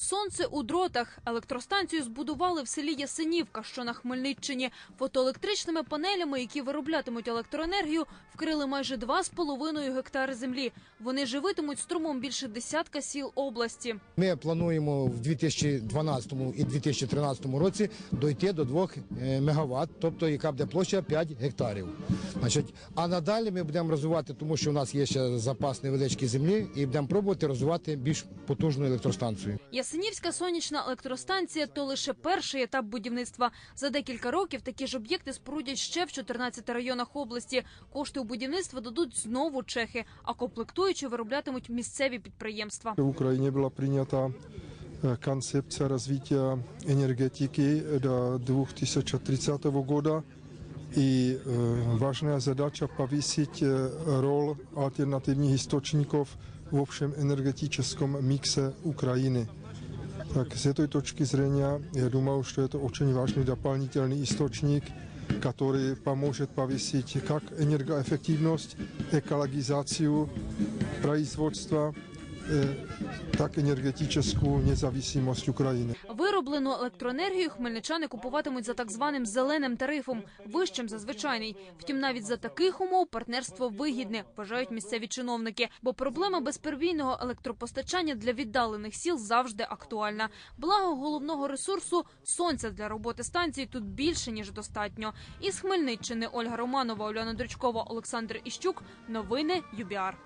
Сонце у дротах. Електростанцію збудували в селі Ясенівка, що на Хмельниччині. Фотоелектричними панелями, які вироблятимуть електроенергію, вкрили майже 2,5 гектари землі. Вони живитимуть струмом більше десятка сіл області. Ми плануємо в 2012 і 2013 році дойти до 2 мегаватт, тобто яка буде площа 5 гектарів. Значить, а надалі ми будемо розвивати, тому що у нас є ще запас невеличкий землі, і будемо пробувати розвивати більш потужну електростанцію. Ясенівська сонячна електростанція то лише перший етап будівництва. За декілька років такі ж об'єкти спорудять ще в 14 районах області. Кошти у будівництво дадуть знову чехи, а комплектуючі вироблятимуть місцеві підприємства. V Ukrajině byla přijata eh, koncepce rozvítia energetiky do 2030 года i eh, vážná zadača povýsit eh, rol alternativních istočníkov v общем energetickém mixe Ukrajiny. Tak z této точки зрения я думаю, что это очень важный дополнительный источник, который поможет повысить как энергоэффективность, экологизацию производства, э, так энергетическую независимость Украины. Вироблену електроенергію хмельничани купуватимуть за так званим зеленим тарифом, вищим за звичайний. Втім, навіть за таких умов партнерство вигідне, вважають місцеві чиновники. Бо проблема безперебійного електропостачання для віддалених сіл завжди актуальна. Благо головного ресурсу сонця для роботи станції тут більше ніж достатньо. Із Хмельниччини Ольга Романова, Оляна Дрючкова, Олександр Іщук. Новини ЮБІАР.